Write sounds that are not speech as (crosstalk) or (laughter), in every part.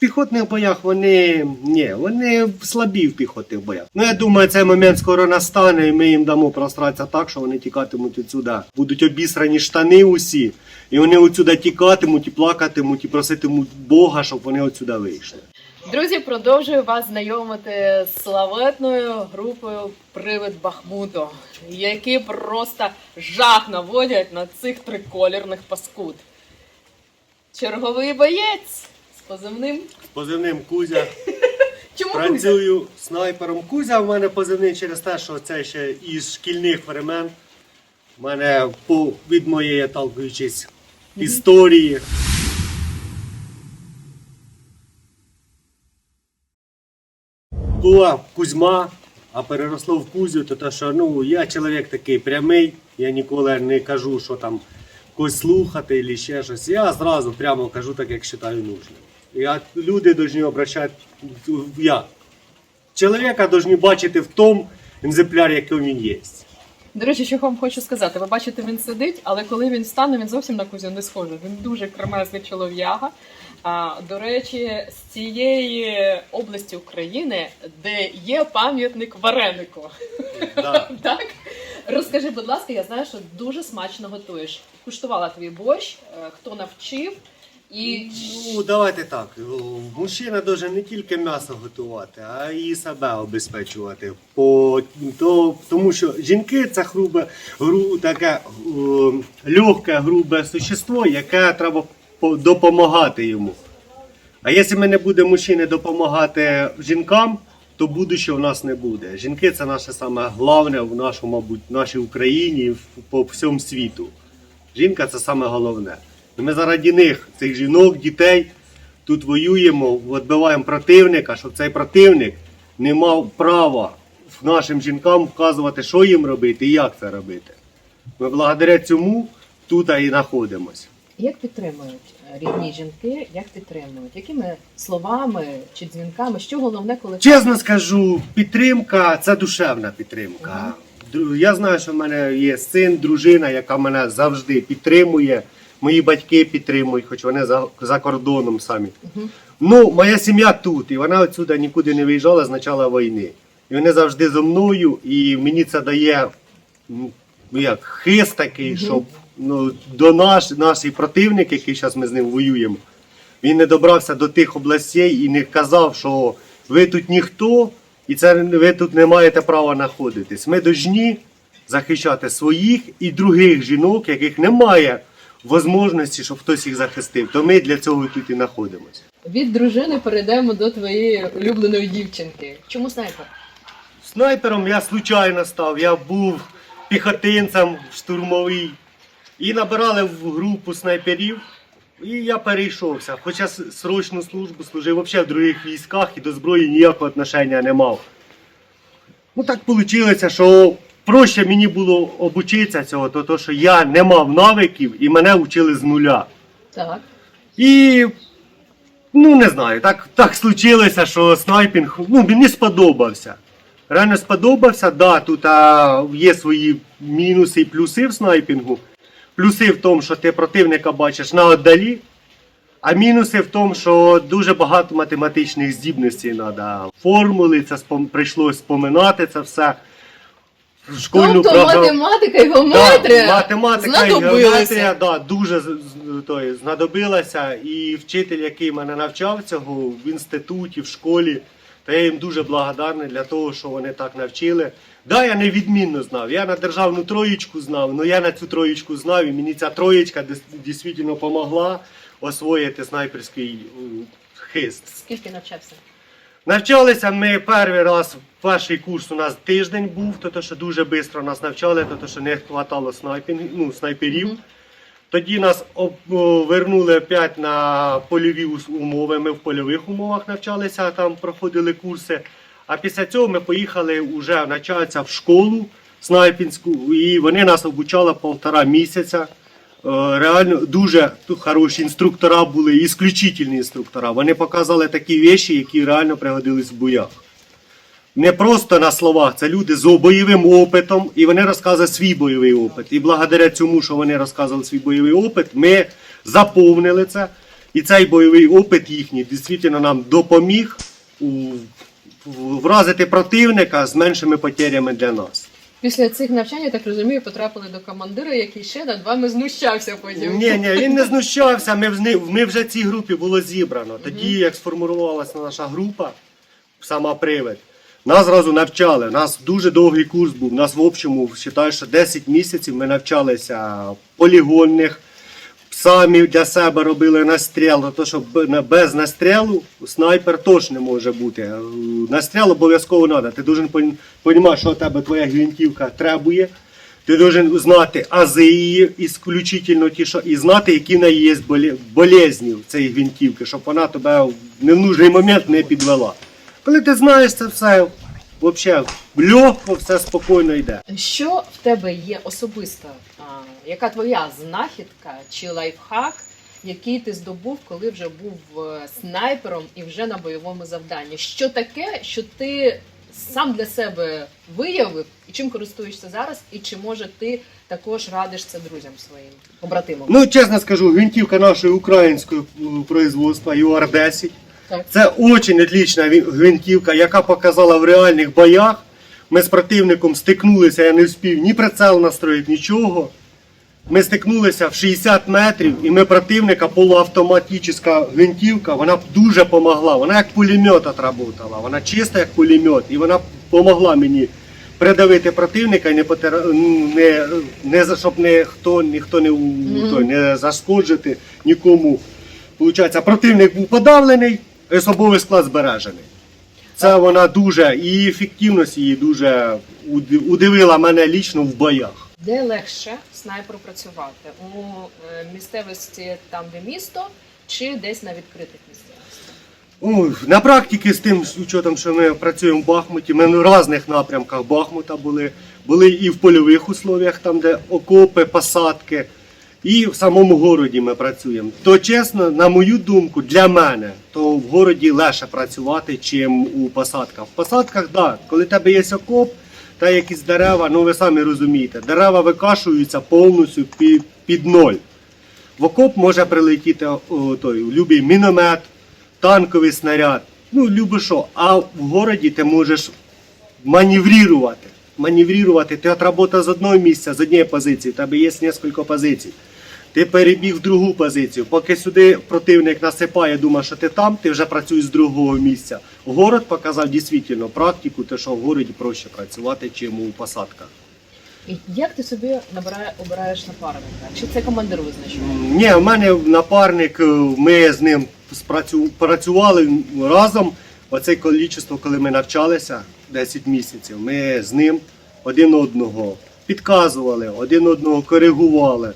піхотних боях вони ні, вони слабі в піхотних боях. Ну я думаю, цей момент скоро настане, і ми їм дамо простратися так, що вони тікатимуть відсюди. Будуть обісрані штани усі, і вони отсюди тікатимуть і плакатимуть, і проситимуть Бога, щоб вони отсюди вийшли. Друзі, продовжую вас знайомити з славетною групою Привид Бахмуту, які просто жах наводять на цих триколірних паскуд. Черговий боєць позивним. З позивним Кузя. (laughs) Чому Кузя? Працюю снайпером Кузя. В мене позивний через те, що це ще із шкільних времен. У мене по, від моєї талкуючись історії. Була Кузьма, а переросло в Кузю, то те, що ну, я чоловік такий прямий, я ніколи не кажу, що там когось слухати або ще щось. Я зразу прямо кажу так, як вважаю нужним. Я, люди повинні обращати я. Чоловіка повинні бачити в тому екземплярі, який він є. До речі, що вам хочу сказати. Ви бачите, він сидить, але коли він стане, він зовсім на Кузю не схожий. Він дуже кремезний чолов'яга. А, до речі, з цієї області України, де є пам'ятник варенику. Да. (laughs) Так? Розкажи, будь ласка, я знаю, що дуже смачно готуєш. Куштувала твій борщ, е, хто навчив і Ну, давайте так. Мужчина може не тільки м'ясо готувати, а і себе обезпечувати. По, то, тому що жінки це грубе, гру, таке о, легке, грубе существо, яке треба допомагати йому. А якщо ми не будемо мужчини допомагати жінкам, то будущого в нас не буде. Жінки це наше саме головне в нашому, мабуть, нашій Україні по всьому світу. Жінка це саме головне. І ми заради них, цих жінок, дітей, тут воюємо, відбиваємо противника, щоб цей противник не мав права нашим жінкам вказувати, що їм робити і як це робити. Ми благодаря цьому тут і знаходимося. як підтримують е, рідні жінки, як підтримують? Якими словами чи дзвінками? Що головне, коли Чесно скажу, підтримка це душевна підтримка. Дру- Я знаю, що в мене є син, дружина, яка мене завжди підтримує. Мої батьки підтримують, хоч вони за, за кордоном самі. Ну, моя сім'я тут, і вона отсюди нікуди не виїжджала з початку війни. І вони завжди зо мною, і мені це дає ну, як хист такий, щоб ну, до наш, наш противник, який зараз ми з ним воюємо, він не добрався до тих областей і не казав, що ви тут ніхто, і це ви тут не маєте права знаходитись. Ми повинні захищати своїх і других жінок, яких немає можливості, щоб хтось їх захистив. То ми для цього тут і знаходимося. від дружини перейдемо до твоєї улюбленої дівчинки? Чому снайпер? Снайпером я случайно став. Я був піхотинцем штурмовий. І набирали в групу снайперів. І я перейшовся. Хоча срочну службу служив взагалі в других військах і до зброї ніякого отношення не мав. Ну так вийшло, що проще мені було обучитися цього, то, то що я не мав навиків і мене вчили з нуля. Так. І ну не знаю, так, так случилося, що снайпінг ну, мені сподобався. Реально сподобався, да, тут а, є свої мінуси і плюси в снайпінгу. Плюси в тому, що ти противника бачиш на віддалі, а мінуси в тому, що дуже багато математичних здібностей треба. Формули, це спом... прийшлось споминати це все. Школьну тобто програму. математика і геометрія Да, математика і знадобилися. геометрія да, дуже з- знадобилася. І вчитель, який мене навчав цього в інституті, в школі, то я їм дуже благодарний для того, що вони так навчили. Да, я не відмінно знав. Я на державну троєчку знав, але я на цю троєчку знав, і мені ця троєчка дес- дійсно допомогла освоїти снайперський м, хист. Скільки навчався? Навчалися ми перший раз, перший курс у нас тиждень був, то, що дуже швидко нас навчали, то, що не вистачало снайпінг, ну, снайперів. Тоді нас вернули опять на польові умови. Ми в польових умовах навчалися, там проходили курси. А після цього ми поїхали вже навчатися в школу снайпінську, і вони нас обучали півтора місяця. Е, Реально дуже хороші інструктора були, ісключительні інструктора. Вони показали такі речі, які реально пригодились в боях. Не просто на словах, це люди з бойовим опитом, і вони розказують свій бойовий опит. І благодаря цьому, що вони розказували свій бойовий опит, ми заповнили це. І цей бойовий опит їхній дійсно нам допоміг вразити противника з меншими потерями для нас. Після цих навчань, я так розумію, потрапили до командира, який ще над вами знущався потім. Ні, ні, він не (laughs) знущався. Ми, в ми вже цій групі було зібрано. Тоді, як сформувалася наша група, сама привид, нас зразу навчали. У нас дуже довгий курс був. У нас в общому вважаю, що 10 місяців ми навчалися полігонних. Самі для себе робили настріл, то що без настрілу снайпер теж не може бути. Е, Настріл обов'язково треба. Ти должен розуміти, що тебе твоя гвинтівка требує. Ти должен знати ази ісключительно ті, що і знати, які в неї є болезні в цієї гвинтівки, щоб вона тебе в невнужний момент не підвела. Коли ти знаєш це все, взагалі легко, все спокійно йде. Що в тебе є особиста, а, яка твоя знахідка чи лайфхак, який ти здобув, коли вже був е, снайпером і вже на бойовому завданні? Що таке, що ти сам для себе виявив, і чим користуєшся зараз, і чи може ти також радиш це друзям своїм побратимам? Ну, чесно скажу, гвинтівка нашої української е, производства ЮАР-10. Це дуже отлична ві- гвинтівка, яка показала в реальних боях. Ми з противником стикнулися, я не встиг ні прицел настроїти, нічого. Ми стикнулися в 60 метрів, і ми противника полуавтоматична гвинтівка, вона дуже допомогла. Вона як пулемет отработала, вона чиста як пулемет, і вона допомогла мені придавити противника не, потира... не, не щоб ніхто, ніхто не, у- той, не зашкоджити нікому. Получається, противник був подавлений, особовий склад збережений. Це вона дуже, і ефективність її дуже удивила мене лічно в боях. Де легше снайперу працювати? У е, місцевості там, де місто, чи десь на відкритих місцевостях? Ой, на практиці з тим учетом, що ми працюємо в Бахмуті, ми в різних напрямках Бахмута були. Були і в польових условиях, там, де окопи, посадки, і в самому городі ми працюємо. То чесно, на мою думку, для мене, то в городі легше працювати, чим у посадках. В посадках, так, да, коли тебе є окоп та якісь дерева, ну ви самі розумієте, дерева викашуються повністю під, під ноль. В окоп може прилетіти о, той, любий міномет, танковий снаряд, ну любо що. А в городі ти можеш маневрувати. Маневрувати. Ти отработав з одного місця, з однієї позиції, в тебе є кілька позицій. Ти перебіг в другу позицію. Поки сюди противник насипає, думає, що ти там, ти вже працюєш з другого місця. Город показав дійсно практику, те, що в городі проще працювати, чим у посадках. І як ти собі набирає, обираєш напарника? Чи це командир визначає? Ні, в мене напарник, е, ми з ним спрацю- працювали разом. Оце кількість, коли ми навчалися 10 місяців, ми з ним один одного підказували, один одного коригували.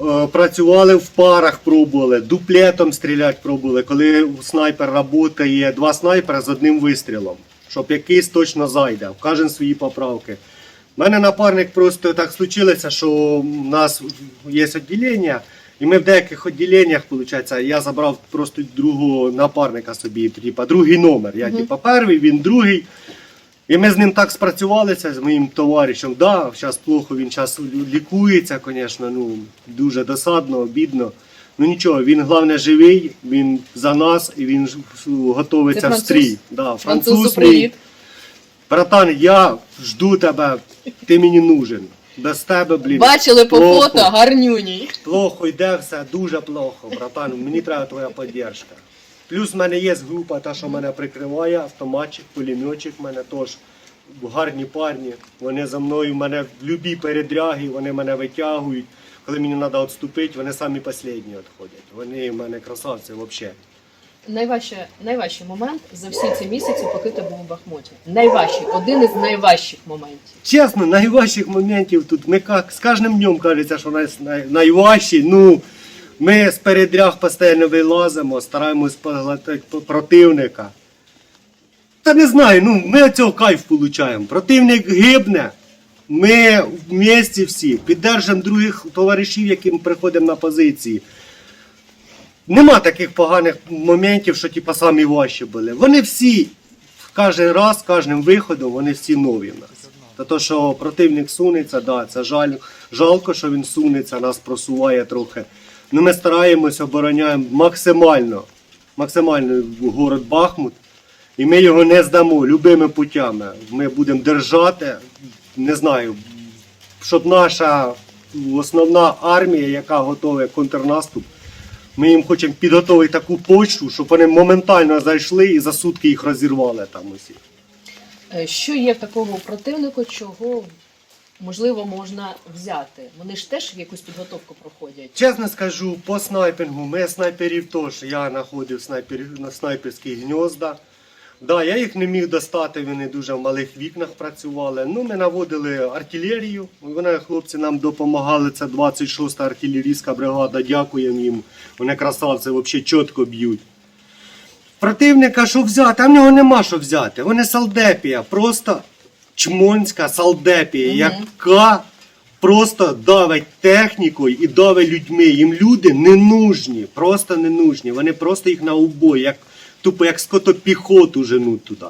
Е, Працювали в парах, пробували, дуплетом стріляти пробували, коли снайпер працює, два снайпера з одним вистрілом, щоб якийсь точно зайде, кожен свої поправки. У мене напарник просто так случилося, що у нас є відділення, і ми в деяких відділеннях, виходить, я забрав просто другого напарника собі, типа другий номер. Я типа перший, він другий. І ми з ним так спрацювалися з моїм товаришем. Да, зараз плохо, він зараз лікується, звісно, ну дуже досадно, обідно. Ну нічого, він головне живий, він за нас і він готовиться Це в стрій. Да, Французу мій. Братан, я жду тебе, ти мені нужен. Без тебе, блін. Бачили по плохо. фото гарнюній. Плохо йде все, дуже плохо, братан. Мені треба твоя підтримка. Плюс в мене є група, та, що мене прикриває, автоматчик, пулеметчик в мене теж. Гарні парні. Вони за мною, в мене в будь-якій передряги, вони мене витягують. Коли мені треба відступити, вони самі останні відходять. Вони в мене красавці взагалі. Найважче, найважчий момент за всі ці місяці, поки ти був у Бахмуті. Найважчий, один із найважчих моментів. Чесно, найважчих моментів тут ми як, з кожним днем кажеться, що най, найважчі. Ну, ми з передряг постійно вилазимо, стараємось поглотити противника. Та не знаю, ну ми цього кайф получаємо. Противник гибне. Ми в місті всі піддержимо других товаришів, яким приходимо на позиції. Нема таких поганих моментів, що типа самі важчі були. Вони всі кожен раз, кожним виходом, вони всі нові в нас. Та то, що противник сунеться, да, це жаль, жалко, що він сунеться, нас просуває трохи. Ну ми стараємось, обороняємо максимально, максимально город Бахмут. І ми його не здамо любими путями. Ми будемо держати, не знаю, щоб наша основна армія, яка готує контрнаступ, ми їм хочемо підготувати таку почву, щоб вони моментально зайшли і за сутки їх розірвали там усі. Е, Що є в такому противнику, чого можливо можна взяти? Вони ж теж якусь підготовку проходять. Чесно скажу, по снайпінгу, ми снайперів теж, я знаходив снайперів на снайперські гнізда. Да, я їх не міг достати, вони дуже в малих вікнах працювали. Ну, ми наводили артилерію. Вони хлопці нам допомагали. Це 26-та артилерійська бригада. Дякуємо їм. Вони красавці, взагалі чітко б'ють. Противника, що взяти, а в нього нема що взяти. Вони салдепія, просто чмонська салдепія, яка просто давить технікою і давить людьми. Їм люди не нужні, просто не нужні. Вони просто їх на убой, як тупо як скотопіхоту женуть туди.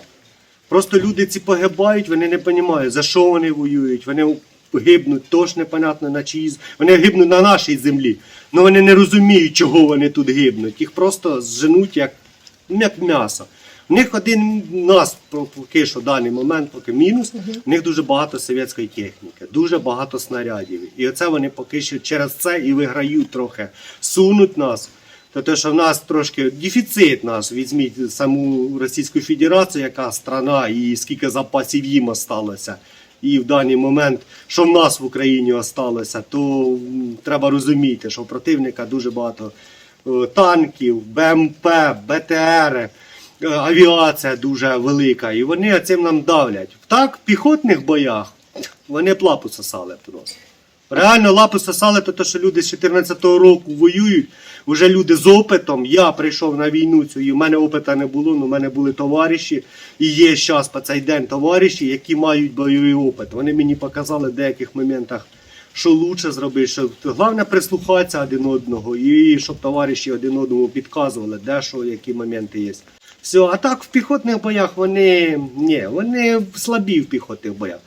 Просто люди ці погибають, вони не розуміють, за що вони воюють. Вони гибнуть, тож непонятно на чиїй. з- Вони гибнуть на нашій землі. але вони не розуміють, чого вони тут гибнуть. Їх просто зженуть як, ну, як м'ясо. У них один нас по- поки що в даний момент, поки мінус, у них дуже багато совєтської техніки, дуже багато снарядів. І оце вони поки що через це і виграють трохи, сунуть нас. То те, що в нас трошки дефіцит наш, візьміть саму Російську Федерацію, яка страна, і скільки запасів їм осталося. І в даний момент, що в нас в Україні осталося, то треба розуміти, що у противника дуже багато танків, БМП, БТР, е, авіація дуже велика. І вони цим нам давлять. Так, в піхотних боях вони б лапу сосали просто. Реально лапу сосали, то, що люди з 14-го року воюють. Вже люди з опитом. Я прийшов на війну цю, і в мене опита не було, але в мене були товариші, і є зараз по цей день товариші, які мають бойовий опит. Вони мені показали в деяких моментах, що краще зробити. Що головне прислухатися один одного, і щоб товариші один одному підказували, де що, які моменти є. Все, а так в піхотних боях вони ні, вони слабі в піхотних боях.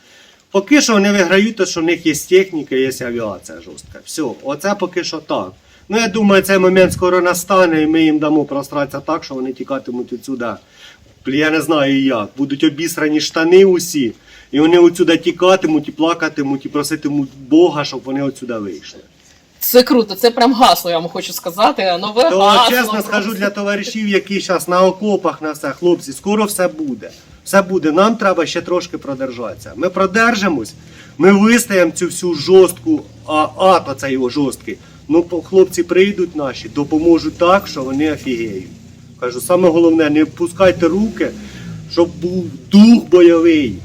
Поки що вони виграють, то що в них є техніка, є авіація жорстка. Все, оце поки що так. Ну я думаю, цей момент скоро настане, і ми їм дамо простратися так, що вони тікатимуть відсюди. Я не знаю як. Будуть обісрані штани усі, і вони отсюди тікатимуть і плакатимуть, і проситимуть Бога, щоб вони отсюди вийшли. Це круто, це прям гасло, я вам хочу сказати. Нове То гасло. чесно просто. скажу для товаришів, які зараз на окопах на все, хлопці, скоро все буде. Все буде. Нам треба ще трошки продержатися. Ми продержимось, ми вистоїмо цю всю жорстку, а ад оцей його жорсткий. Ну, хлопці прийдуть наші, допоможуть так, що вони офігеють. Кажу, саме головне, не впускайте руки, щоб був дух бойовий.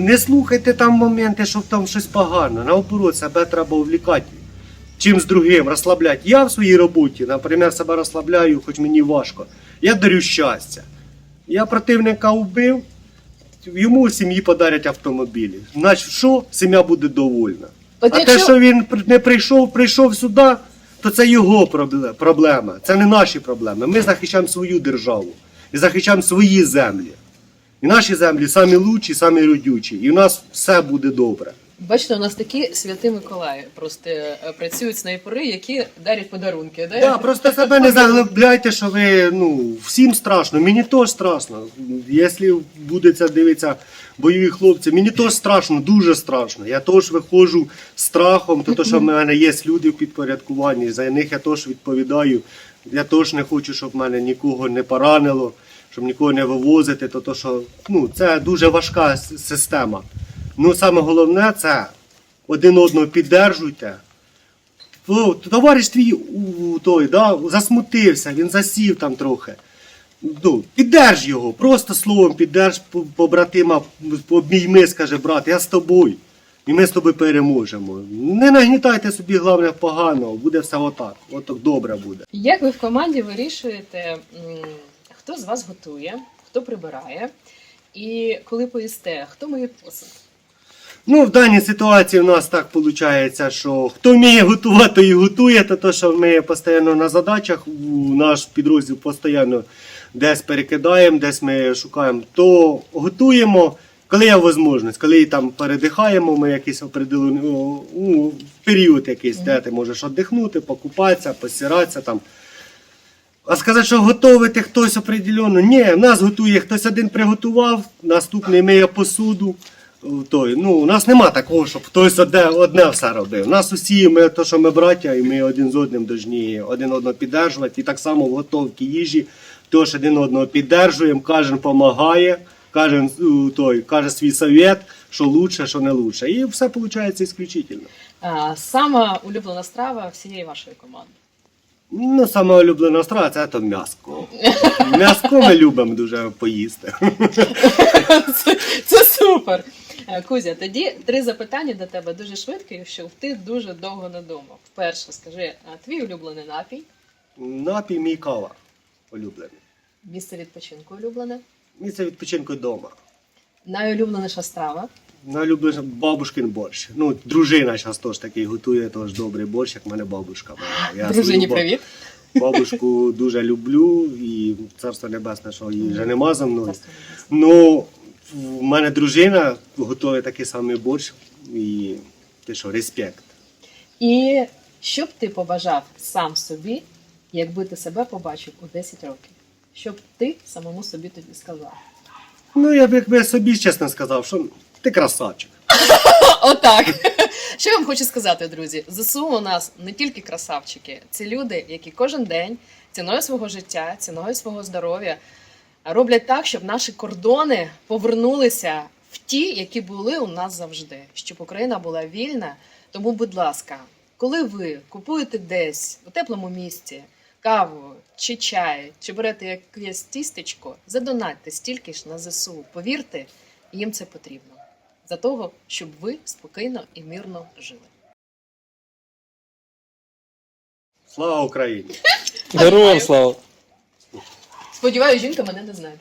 Не слухайте там моменти, що там щось погано. Наоборот, себе треба увлікати чим з другим, розслабляти. Я в своїй роботі, наприклад, себе розслабляю, хоч мені важко. Я дарю щастя. Я противника вбив, йому в сім'ї подарять автомобілі. Значить, що? Сім'я буде довольна. От а якщо- те, що він не прийшов, прийшов сюди, то це його проблема. Це не наші проблеми. Ми захищаємо свою державу і захищаємо свої землі. І наші землі самі лучші, самі родючі. І в нас все буде добре. Бачите, у нас такі святі Миколаї просто е, працюють снайпери, які дарять подарунки. Да? Да, просто себе не заглибляйте, що ви ну всім страшно. Мені теж страшно. Якщо буде це дивитися бойові хлопці, мені теж страшно, дуже страшно. Я теж виходжу з страхом, то що в мене є люди в підпорядкуванні, за них я теж відповідаю. Я теж не хочу, щоб мене нікого не поранило, щоб нікого не вивозити. То, то що ну це дуже важка система. Ну саме головне це один одного піддержуйте. Ну, товариш твій у, той, да, засмутився, він засів там трохи. Ну, піддерж його, просто словом піддерж по- побратима, обійми, скаже, брат, я з тобою. І ми з тобою переможемо. Не нагнітайте собі, головне, поганого, буде все отак. Отак добре буде. Як ви в команді вирішуєте, хто з вас готує, хто прибирає, і коли поїсте, хто миє посуд? Ну, в даній ситуації в нас так виходить, що хто вміє готувати, той і готує, то, то що ми постійно на задачах, наш підрозділ постійно десь перекидаємо, десь ми шукаємо, то готуємо. Коли є можливість, коли там передихаємо, ми якийсь определений ну, період якийсь, де ти можеш віддихнути, покупатися, посиратися там. А сказати, що готувати хтось определенно, ні, нас готує, хтось один приготував, наступний миє посуду. Той, ну, у нас нема такого, щоб хтось одне, одне все робив. У нас усі, ми то, що ми браття, і ми один з одним повинні один одного піддержувати. І так само в готовці їжі теж один одного піддержуємо, кожен допомагає, кожен, той, каже свій совет, що лучше, що не лучше. І все виходить ісключительно. Сама улюблена страва всієї вашої команди. Ну, саме улюблена страва це то м'яско. М'яско ми любимо дуже поїсти. Це, це супер. Е, Кузя, тоді три запитання до тебе дуже швидко, щоб ти дуже довго не думав. Перше, скажи, а, твій улюблений напій, Напій мій кава улюблений. місце відпочинку улюблене, Місце відпочинку вдома. найулюбленіша страва, Найулюбленіше бабушкин борщ. Ну, дружина зараз теж такий готує, теж добрий борщ, як в мене бабушка. (gasps) Я дружині свою ба- привіт. (laughs) Бабушку дуже люблю і царство небесне, що її вже нема за мною. Царство небесне. Ну, в мене дружина готує такий самий борщ і ти що, респект. І що б ти побажав сам собі, якби ти себе побачив у 10 років? Що б ти самому собі тоді сказав? Ну, я б якби собі чесно сказав, що ти красавчик. (laughs) Отак. (laughs) Що я вам хочу сказати, друзі? ЗСУ у нас не тільки красавчики, це люди, які кожен день ціною свого життя, ціною свого здоров'я роблять так, щоб наші кордони повернулися в ті, які були у нас завжди, щоб Україна була вільна. Тому, будь ласка, коли ви купуєте десь у теплому місці каву чи чай, чи берете якесь тістечко, задонатьте стільки ж на ЗСУ. Повірте, їм це потрібно. За того, щоб ви спокійно і мирно жили. Слава Україні! Героям слава! Сподіваюся, жінка мене не знає.